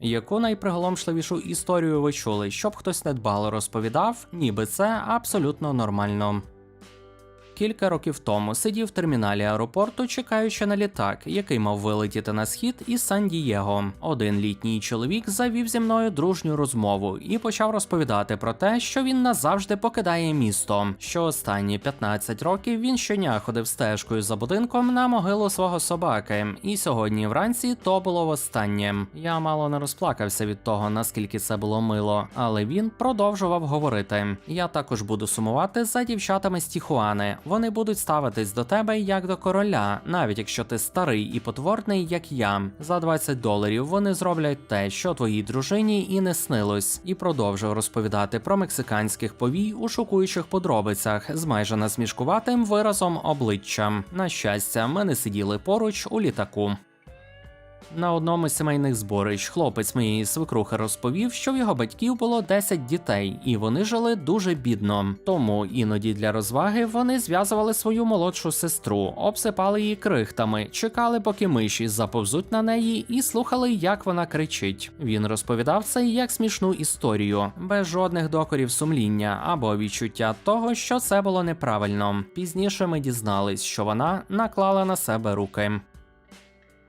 Яку найприголомшливішу історію ви чули, щоб хтось недбало розповідав, ніби це абсолютно нормально. Кілька років тому сидів в терміналі аеропорту, чекаючи на літак, який мав вилетіти на схід із Сан-Дієго. Один літній чоловік завів зі мною дружню розмову і почав розповідати про те, що він назавжди покидає місто. Що останні 15 років він щодня ходив стежкою за будинком на могилу свого собаки, і сьогодні вранці то було востаннє. Я мало не розплакався від того, наскільки це було мило, але він продовжував говорити. Я також буду сумувати за дівчатами з Тіхуани. Вони будуть ставитись до тебе як до короля, навіть якщо ти старий і потворний, як я. За 20 доларів вони зроблять те, що твоїй дружині і не снилось, і продовжив розповідати про мексиканських повій у шокуючих подробицях з майже насмішкуватим виразом обличчя. На щастя, ми не сиділи поруч у літаку. На одному з сімейних зборищ хлопець моєї свекрухи розповів, що в його батьків було 10 дітей, і вони жили дуже бідно. Тому іноді для розваги вони зв'язували свою молодшу сестру, обсипали її крихтами, чекали, поки миші заповзуть на неї, і слухали, як вона кричить. Він розповідав це як смішну історію, без жодних докорів сумління або відчуття того, що це було неправильно. Пізніше ми дізнались, що вона наклала на себе руки.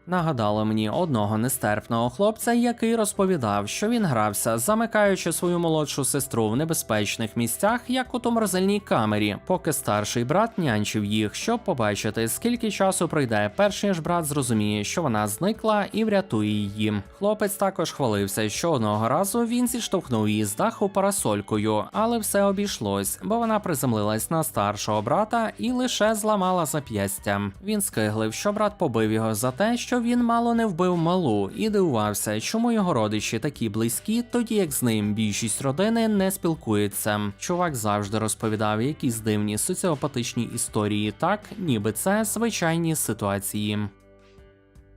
Нагадало мені одного нестерпного хлопця, який розповідав, що він грався, замикаючи свою молодшу сестру в небезпечних місцях, як у морозильній камері, поки старший брат нянчив їх, щоб побачити, скільки часу пройде, перш ніж брат зрозуміє, що вона зникла і врятує її. Хлопець також хвалився, що одного разу він зіштовхнув її з даху парасолькою, але все обійшлось, бо вона приземлилась на старшого брата і лише зламала зап'ястя. Він скиглив, що брат побив його за те, що він мало не вбив малу, і дивувався, чому його родичі такі близькі, тоді як з ним більшість родини не спілкується. Чувак завжди розповідав якісь дивні соціопатичні історії, так ніби це звичайні ситуації.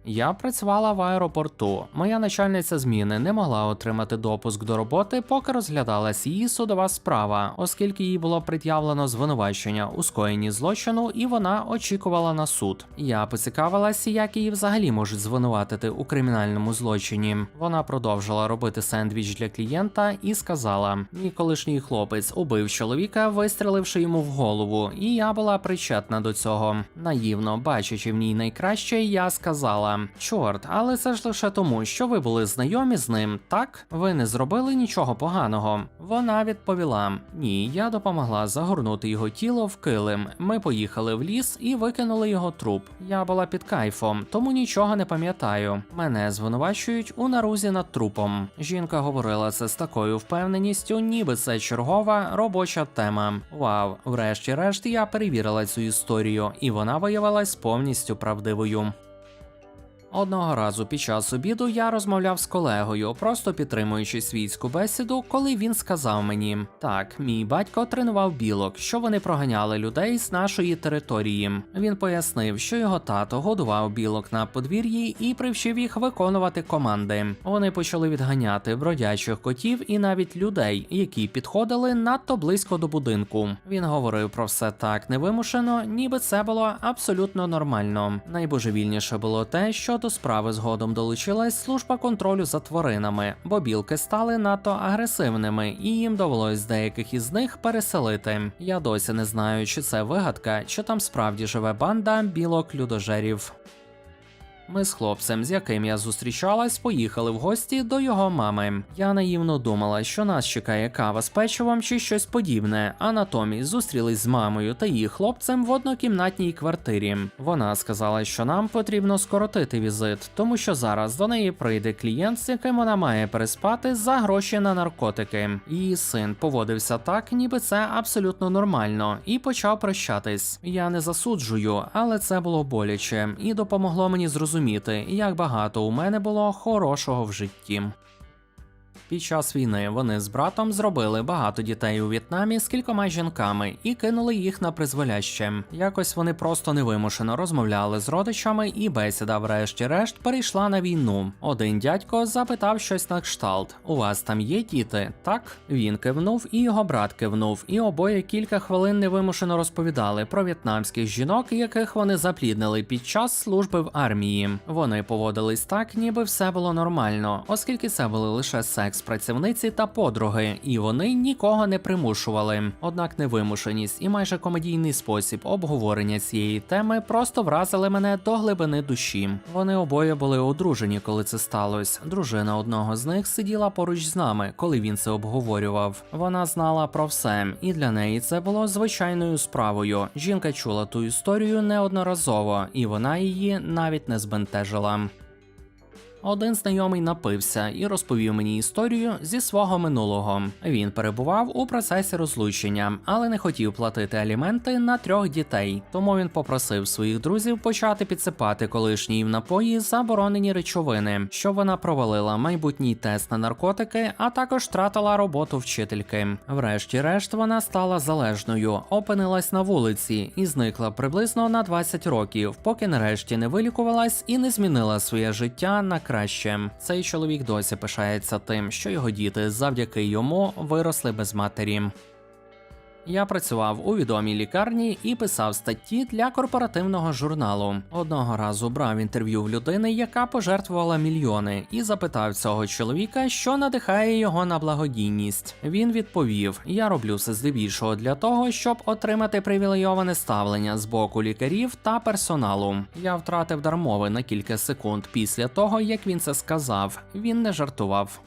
Я працювала в аеропорту. Моя начальниця зміни не могла отримати допуск до роботи, поки розглядалась її судова справа, оскільки їй було пред'явлено звинувачення у скоєнні злочину, і вона очікувала на суд. Я поцікавилася, як її взагалі можуть звинуватити у кримінальному злочині. Вона продовжила робити сендвіч для клієнта і сказала: мій колишній хлопець убив чоловіка, вистріливши йому в голову, і я була причетна до цього. Наївно бачачи в ній найкраще, я сказала: Чорт, але це ж лише тому, що ви були знайомі з ним, так? Ви не зробили нічого поганого. Вона відповіла: Ні, я допомогла загорнути його тіло в килим. Ми поїхали в ліс і викинули його труп. Я була під кайфом, тому нічого не пам'ятаю. Мене звинувачують у нарузі над трупом. Жінка говорила це з такою впевненістю, ніби це чергова робоча тема. Вау, врешті-решт я перевірила цю історію, і вона виявилась повністю правдивою. Одного разу під час обіду я розмовляв з колегою, просто підтримуючи світську бесіду, коли він сказав мені: так, мій батько тренував білок, що вони проганяли людей з нашої території. Він пояснив, що його тато годував білок на подвір'ї і привчив їх виконувати команди. Вони почали відганяти бродячих котів і навіть людей, які підходили надто близько до будинку. Він говорив про все так невимушено, ніби це було абсолютно нормально. Найбожевільніше було те, що до справи згодом долучилась служба контролю за тваринами, бо білки стали надто агресивними, і їм довелось деяких із них переселити. Я досі не знаю, чи це вигадка, чи там справді живе банда білок людожерів. Ми з хлопцем, з яким я зустрічалась, поїхали в гості до його мами. Я наївно думала, що нас чекає кава з печивом чи щось подібне, а натомість зустрілись з мамою та її хлопцем в однокімнатній квартирі. Вона сказала, що нам потрібно скоротити візит, тому що зараз до неї прийде клієнт, з яким вона має переспати за гроші на наркотики. Її син поводився так, ніби це абсолютно нормально, і почав прощатись. Я не засуджую, але це було боляче і допомогло мені зрозуміти, як багато у мене було хорошого в житті. Під час війни вони з братом зробили багато дітей у В'єтнамі з кількома жінками і кинули їх на призволяще. Якось вони просто невимушено розмовляли з родичами, і бесіда, врешті-решт, перейшла на війну. Один дядько запитав щось на кшталт: У вас там є діти? Так він кивнув, і його брат кивнув, і обоє кілька хвилин невимушено розповідали про в'єтнамських жінок, яких вони запліднили під час служби в армії. Вони поводились так, ніби все було нормально, оскільки це були лише секс-працівниці та подруги, і вони нікого не примушували. Однак невимушеність і майже комедійний спосіб обговорення цієї теми просто вразили мене до глибини душі. Вони обоє були одружені, коли це сталося. Дружина одного з них сиділа поруч з нами, коли він це обговорював. Вона знала про все, і для неї це було звичайною справою. Жінка чула ту історію неодноразово, і вона її навіть не збентежила. Один знайомий напився і розповів мені історію зі свого минулого. Він перебував у процесі розлучення, але не хотів платити аліменти на трьох дітей. Тому він попросив своїх друзів почати підсипати колишній в напої заборонені речовини, щоб вона провалила майбутній тест на наркотики, а також втратила роботу вчительки. Врешті-решт вона стала залежною, опинилась на вулиці і зникла приблизно на 20 років, поки нарешті не вилікувалась і не змінила своє життя на краще. Цей чоловік досі пишається тим, що його діти завдяки йому виросли без матері. Я працював у відомій лікарні і писав статті для корпоративного журналу. Одного разу брав інтерв'ю в людини, яка пожертвувала мільйони, і запитав цього чоловіка, що надихає його на благодійність. Він відповів: Я роблю все здебільшого для того, щоб отримати привілейоване ставлення з боку лікарів та персоналу. Я втратив дар мови на кілька секунд після того, як він це сказав. Він не жартував.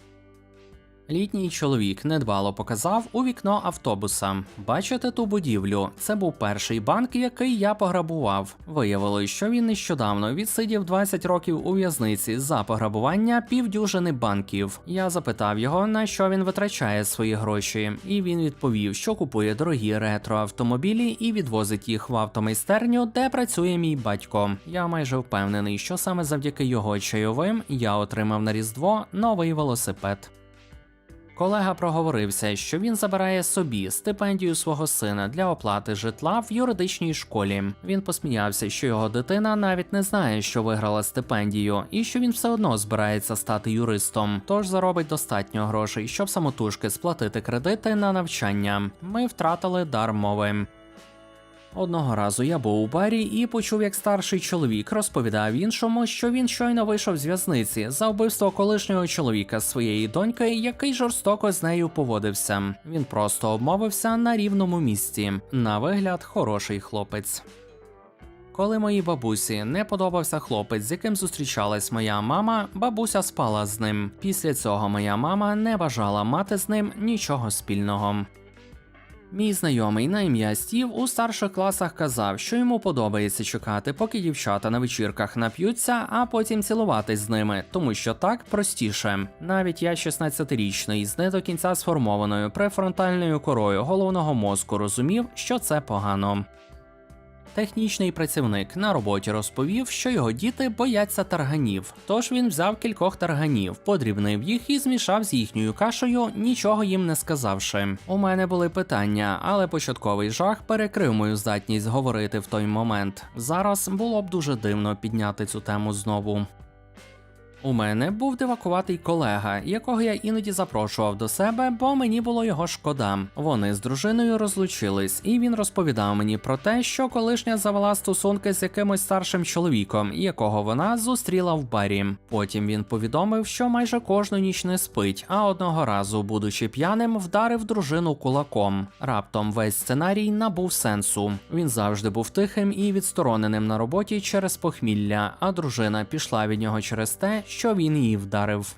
Літній чоловік недбало показав у вікно автобуса. Бачите ту будівлю? Це був перший банк, який я пограбував. Виявилось, що він нещодавно відсидів 20 років у в'язниці за пограбування півдюжини банків. Я запитав його, на що він витрачає свої гроші, і він відповів, що купує дорогі ретроавтомобілі і відвозить їх в автомайстерню, де працює мій батько. Я майже впевнений, що саме завдяки його чайовим я отримав на різдво новий велосипед. Колега проговорився, що він забирає собі стипендію свого сина для оплати житла в юридичній школі. Він посміявся, що його дитина навіть не знає, що виграла стипендію, і що він все одно збирається стати юристом, тож заробить достатньо грошей, щоб самотужки сплатити кредити на навчання. Ми втратили дар мови. Одного разу я був у барі і почув, як старший чоловік розповідав іншому, що він щойно вийшов з в'язниці за вбивство колишнього чоловіка своєї доньки, який жорстоко з нею поводився. Він просто обмовився на рівному місці. На вигляд, хороший хлопець. Коли моїй бабусі не подобався хлопець, з яким зустрічалась моя мама, бабуся спала з ним. Після цього моя мама не бажала мати з ним нічого спільного. Мій знайомий на ім'я Стів у старших класах казав, що йому подобається чекати, поки дівчата на вечірках нап'ються, а потім цілуватись з ними, тому що так простіше. Навіть я 16-річний з не до кінця сформованою префронтальною корою головного мозку розумів, що це погано. Технічний працівник на роботі розповів, що його діти бояться тарганів. Тож він взяв кількох тарганів, подрібнив їх і змішав з їхньою кашею, нічого їм не сказавши. У мене були питання, але початковий жах перекрив мою здатність говорити в той момент. Зараз було б дуже дивно підняти цю тему знову. У мене був дивакуватий колега, якого я іноді запрошував до себе, бо мені було його шкода. Вони з дружиною розлучились, і він розповідав мені про те, що колишня завела стосунки з якимось старшим чоловіком, якого вона зустріла в барі. Потім він повідомив, що майже кожну ніч не спить, а одного разу, будучи п'яним, вдарив дружину кулаком. Раптом весь сценарій набув сенсу. Він завжди був тихим і відстороненим на роботі через похмілля, а дружина пішла від нього через те, що він її вдарив.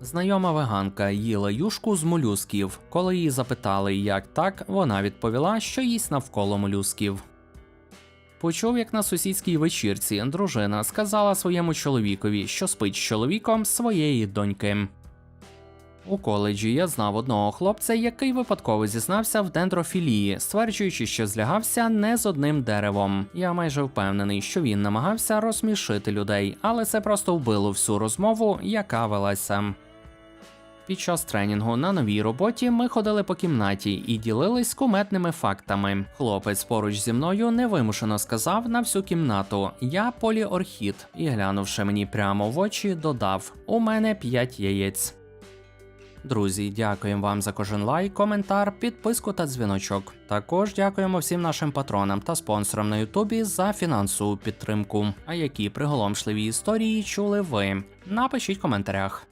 Знайома веганка їла юшку з молюсків. Коли її запитали, як так, вона відповіла, що їсть навколо молюсків. Почув, як на сусідській вечірці дружина сказала своєму чоловікові, що спить з чоловіком своєї доньки. У коледжі я знав одного хлопця, який випадково зізнався в дендрофілії, стверджуючи, що злягався не з одним деревом. Я майже впевнений, що він намагався розсмішити людей, але це просто вбило всю розмову, яка велася. Під час тренінгу на новій роботі ми ходили по кімнаті і ділились куметними фактами. Хлопець поруч зі мною невимушено сказав на всю кімнату: Я поліорхід, і глянувши мені прямо в очі, додав: У мене 5 яєць. Друзі, дякуємо вам за кожен лайк, коментар, підписку та дзвіночок. Також дякуємо всім нашим патронам та спонсорам на Ютубі за фінансову підтримку. А які приголомшливі історії чули ви? Напишіть в коментарях.